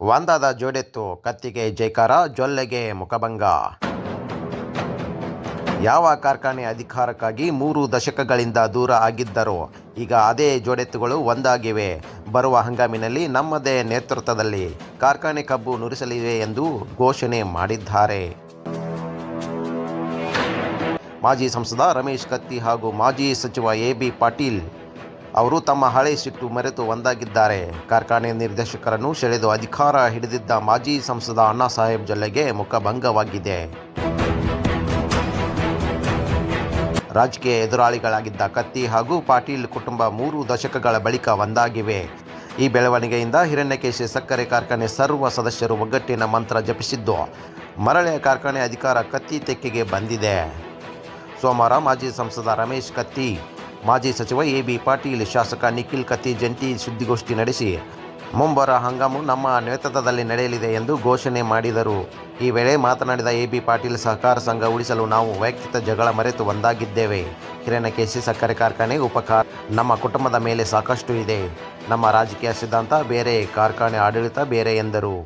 ಒಂದಾದ ಜೋಡೆತ್ತು, ಕತ್ತಿಗೆ ಜೈಕಾರ, ಜೊಲ್ಲೆಗೆ ಮುಖಭಂಗ. ಯಾವ ಕಾರ್ಖಾನೆ ಅಧಿಕಾರಕ್ಕಾಗಿ ಮೂರು ದಶಕಗಳಿಂದ ದೂರ ಆಗಿದ್ದರೋ, ಈಗ ಅದೇ ಜೋಡೆತ್ತುಗಳು ಒಂದಾಗಿವೆ. ಬರುವ ಹಂಗಾಮಿನಲ್ಲಿ ನಮ್ಮದೇ ನೇತೃತ್ವದಲ್ಲಿ ಕಾರ್ಖಾನೆ ಕಬ್ಬು ನುರಿಸಲಿವೆ ಎಂದು ಘೋಷಣೆ ಮಾಡಿದ್ದಾರೆ. ಮಾಜಿ ಸಂಸದ ರಮೇಶ್ ಕತ್ತಿ ಹಾಗೂ ಮಾಜಿ ಸಚಿವ ಎ ಬಿ ಪಾಟೀಲ್ ಅವರು ತಮ್ಮ ಹಳೆ ಸಿಟ್ಟು ಮರೆತು ಒಂದಾಗಿದ್ದಾರೆ. ಕಾರ್ಖಾನೆ ನಿರ್ದೇಶಕರನ್ನು ಸೆಳೆದು ಅಧಿಕಾರ ಹಿಡಿದಿದ್ದ ಮಾಜಿ ಸಂಸದ ಅಣ್ಣಾ ಸಾಹೇಬ್ ಜಲ್ಲೆಗೆ ಮುಖಭಂಗವಾಗಿದೆ. ರಾಜಕೀಯ ಎದುರಾಳಿಗಳಾಗಿದ್ದ ಕತ್ತಿ ಹಾಗೂ ಪಾಟೀಲ್ ಕುಟುಂಬ ಮೂರು ದಶಕಗಳ ಬಳಿಕ ಒಂದಾಗಿವೆ. ಈ ಬೆಳವಣಿಗೆಯಿಂದ ಹಿರಣ್ಯಕೇಶಿ ಸಕ್ಕರೆ ಕಾರ್ಖಾನೆ ಸರ್ವ ಸದಸ್ಯರು ಒಗ್ಗಟ್ಟಿನ ಮಂತ್ರ ಜಪಿಸಿದ್ದು, ಮರಳೆ ಕಾರ್ಖಾನೆ ಅಧಿಕಾರ ಕತ್ತಿ ತೆಕ್ಕೆಗೆ ಬಂದಿದೆ. ಸೋಮವಾರ ಮಾಜಿ ಸಂಸದ ರಮೇಶ್ ಕತ್ತಿ ಮಾಜಿ ಸಚಿವ ಎ ಬಿ ಪಾಟೀಲ್, ಶಾಸಕ ನಿಖಿಲ್ ಕತ್ತಿ ಜಂಟಿ ಸುದ್ದಿಗೋಷ್ಠಿ ನಡೆಸಿ, ಮುಂಬರ ಹಂಗಾಮು ನಮ್ಮ ನೇತೃತ್ವದಲ್ಲಿ ನಡೆಯಲಿದೆ ಎಂದು ಘೋಷಣೆ ಮಾಡಿದರು. ಈ ವೇಳೆ ಮಾತನಾಡಿದ ಎ ಬಿ ಪಾಟೀಲ್, ಸಹಕಾರ ಸಂಘ ಉಳಿಸಲು ನಾವು ವೈಯಕ್ತಿಕ ಜಗಳ ಮರೆತು ಒಂದಾಗಿದ್ದೇವೆ. ಕಿರಣ ಕೆಸಿ ಸಕ್ಕರೆ ಕಾರ್ಖಾನೆ ಉಪಕಾರ ನಮ್ಮ ಕುಟುಂಬದ ಮೇಲೆ ಸಾಕಷ್ಟು ಇದೆ. ನಮ್ಮ ರಾಜಕೀಯ ಸಿದ್ಧಾಂತ ಬೇರೆ, ಕಾರ್ಖಾನೆ ಆಡಳಿತ ಬೇರೆ ಎಂದರು.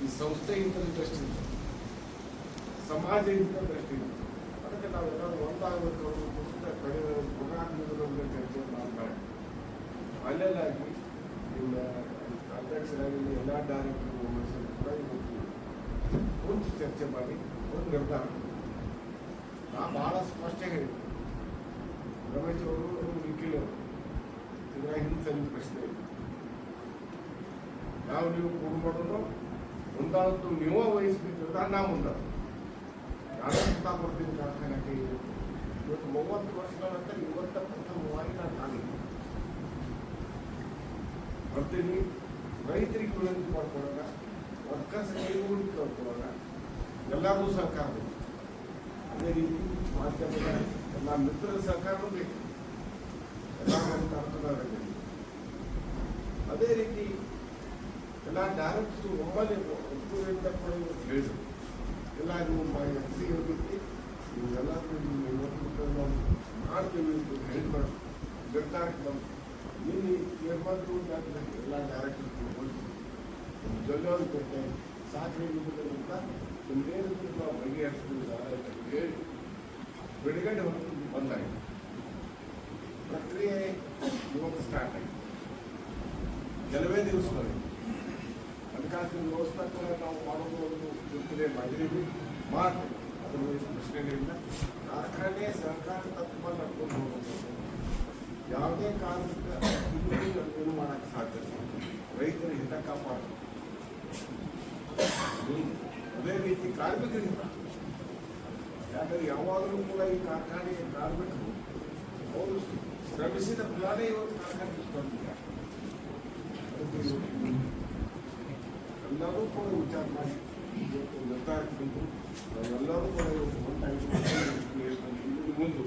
ಈ ಸಂಸ್ಥೆ ದೃಷ್ಟಿ ಸಮಾಜ ದೃಷ್ಟಿ ಅದಕ್ಕೆ ನಾವೆಲ್ಲರೂ ಒಂದಾಗಬೇಕು ಅನ್ನೋ ಪುಸ್ತಕ ಕಳೆದ ಗುಣಾತ್ಮಕದ ಚರ್ಚೆ ಮಾಡ್ತಾರೆ ಅಲ್ಲೆಲ್ಲಾಗಿ ನಿಮ್ಮ ಅಧ್ಯಕ್ಷರಾಗಿ ಎಲ್ಲ ಡೈರೆಕ್ಟರ್ ಕೂಡ ಕುಂತು ಚರ್ಚೆ ಮಾಡಿ ಒಂದು ನಿರ್ಧಾರ. ನಾ ಭಾಳ ಸ್ಪಷ್ಟ ಹೇಳಿದ್ದೆ ರಮೇಶ್ ಅವರು ನಿಖಿಲ್ ಅವರು, ಇದರ ಹಿಂಸೆ ಪ್ರಶ್ನೆ ನಾವು ನೀವು ಕೂಡ್ಕೊಂಡು ಮುಂದಾಳತ್ತು ನೀವು ವಹಿಸ್ಬೇಕು ಅಂತ ನಾ ಮುಂದಾಳ ನಾನು ಸುತ್ತಾ ಬರ್ತೀನಿ ಕಾರ್ಖಾನೆಗೆ ಇವತ್ತು ಮೂವತ್ತು ವರ್ಷಗಳ ನಂತರ ಇವತ್ತ ಪ್ರಥಮವಾಗಿ ನಾನು ಕಾಣಿಲ್ಲ ಬರ್ತೀನಿ ರೈತರಿಗೆ ವಿನಂತಿ ಮಾಡ್ಕೊಳ್ಳೋಣ ವರ್ಕರ್ಸ್ ಕೈಗೂಡಿಕೆ ಮಾಡ್ಕೊಳಾಗ ಎಲ್ಲರೂ ಸಹಕಾರ ಬೇಕು. ಅದೇ ರೀತಿ ಮಾಧ್ಯಮದ ಎಲ್ಲ ಮಿತ್ರರ ಸಹಕಾರವೂ ಬೇಕು. ಎಲ್ಲ ನಮ್ಮ ಅದೇ ರೀತಿ ಎಲ್ಲ ಡೈರೆಕ್ಟ್ಸ್ ಒಮ್ಮಲೆ ಒತ್ತುವರಿಯಿಂದ ಕೂಡ ಇವತ್ತು ಹೇಳಿದ್ರು ಎಲ್ಲ ನೀವು ಸಿ ಹೋಗಿತ್ತು ನೀವೆಲ್ಲ ನೀವು ಇವತ್ತು ನಾವು ಮಾಡ್ತೀವಿ ಅಂತ ಹೇಳಿದ್ರು ನಿರ್ಧಾರಕ್ಕೆ ಬಂದು ಇಲ್ಲಿ ನಿರ್ಬಂಧ ಎಲ್ಲ ಡೈರೆಕ್ಟರ್ ತಿಳ್ಕೊಂಡು ಜೊಲ್ಲೋದು ಕೊಟ್ಟೆ ಸಾಕರೆ ಅಂತ ಸುಮ್ಮನೆ ನಾವು ಬಗೆಹರಿಸ್ತಿಲ್ಲ ಅಂತ ಹೇಳಿ ಬಿಡುಗಡೆ ಹೊರತು ಬಂದಾಯಿತು. ಪ್ರಕ್ರಿಯೆ ಇವತ್ತು ಸ್ಟಾರ್ಟ್ ಆಯಿತು. ಕೆಲವೇ ದಿವಸಗಳು ಹಣಕಾಸಿನ ಕೂಡ ನಾವು ಮಾಡೋದು ಒಂದು ಇರ್ತದೆ ಮಾಡಿದ್ದೀವಿ. ಮಾಡ್ತೀವಿ ಅದರ ಪ್ರಶ್ನೆ ಇಲ್ಲ ಕಾರ್ಖಾನೆ ಸರ್ಕಾರ ತತ್ವ ನಡ್ಕೊಂಡು ಹೋಗ್ಬೇಕು ಯಾವುದೇ ಕಾರಣಕ್ಕೆ ಏನು ಮಾಡೋಕ್ಕೆ ಸಾಧ್ಯ ಇಲ್ಲ. ರೈತರ ಹಿತ ಕಾಪಾಡಬೇಕು. ಅದೇ ರೀತಿ ಕಾರ್ಮಿಕರ ಹಿತ. ಯಾಕಂದ್ರೆ ಯಾವಾಗಲೂ ಕೂಡ ಈ ಕಾರ್ಖಾನೆಯ ಕಾರ್ಮಿಕರು ಅವರು ಶ್ರಮಿಸಿದ ಫಲನೇ ಇವತ್ತು ಕಾರ್ಖಾನೆ ಬಂದಿದ್ದಾರೆ ಎಲ್ಲರೂ ಕೂಡ ವಿಚಾರ ಮಾಡಿ ಇವತ್ತು ನಿರ್ಧಾರಕ್ಕೆ ಬಂದು ನಾವೆಲ್ಲರೂ ಕೂಡ ಇವತ್ತು ಒಂದಾಗಿ ಮುಂದೆ